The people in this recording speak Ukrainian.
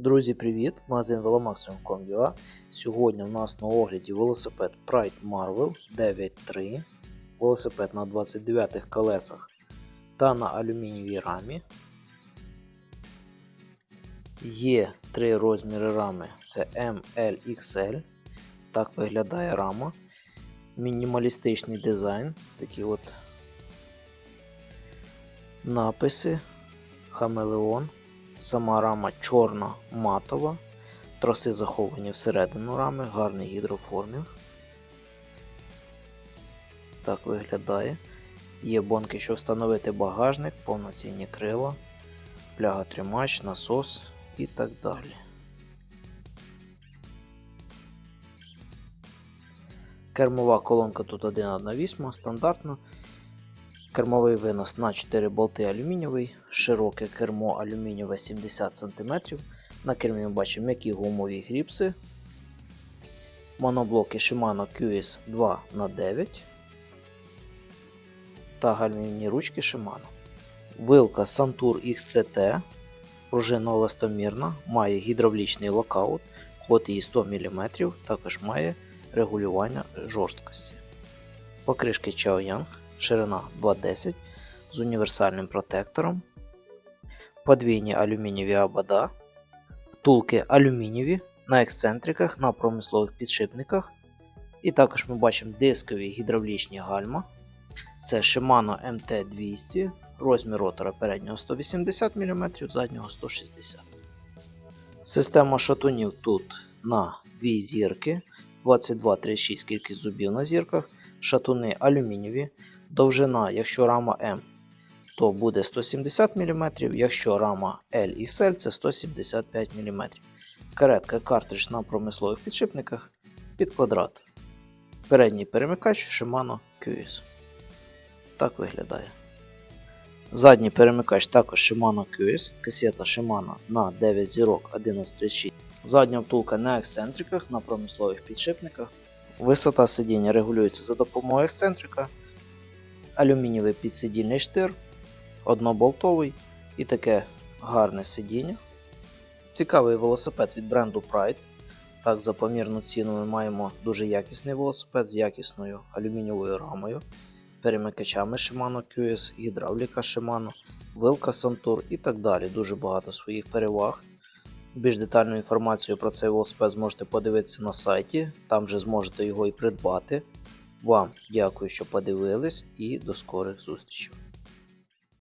Друзі, привіт! Магазин Velomaximum.com.ua Сьогодні у нас на огляді велосипед Pride Marvel 9.3. Велосипед на 29 колесах та на алюмінієвій рамі. Є три розміри рами: це M, L, XL. Так виглядає рама. Мінімалістичний дизайн. Такі от написи. Хамелеон. Сама рама чорна матова, троси заховані всередину рами, гарний гідроформінг. Так виглядає. Є бонки, щоб встановити багажник, повноцінні крила, фляга тримач, насос і так далі. Кермова колонка тут 1,8 стандартно. Кермовий винос на 4 болти алюмінієвий, широке кермо алюмінієве 70 см. На кермі ми бачимо м'які гумові гріпси. Моноблоки Shimano QS 2х9 та гальмівні ручки Shimano. Вилка Santur XCT, пружина ластомірна, має гідравлічний локаут, ход її 100 мм, також має регулювання жорсткості. Покришки Chaoyang ширина 2,10 з універсальним протектором, подвійні алюмінієві обода, втулки алюмінієві на ексцентриках, на промислових підшипниках. І також ми бачимо дискові гідравлічні гальма. Це Shimano MT200, розмір ротора переднього 180 мм, заднього 160 Система шатунів тут на дві зірки, 22-36 кількість зубів на зірках, шатуни алюмінієві, довжина, якщо рама М, то буде 170 мм, якщо рама L і XL це 175 мм. Каретка картридж на промислових підшипниках під квадрат. Передній перемикач Shimano QS. Так виглядає. Задній перемикач також Shimano QS, касета Shimano на 9 зірок 1136. Задня втулка на ексцентриках на промислових підшипниках. Висота сидіння регулюється за допомогою ексцентрика, алюмінієвий підсидільний штир, одноболтовий і таке гарне сидіння. Цікавий велосипед від бренду Pride. Так, за помірну ціну ми маємо дуже якісний велосипед з якісною алюмінієвою рамою, перемикачами Shimano QS, гідравліка Shimano, вилка Santur і так далі. Дуже багато своїх переваг. Більш детальну інформацію про цей велосипед зможете подивитися на сайті, там же зможете його і придбати. Вам дякую, що подивились, і до скорих зустрічей.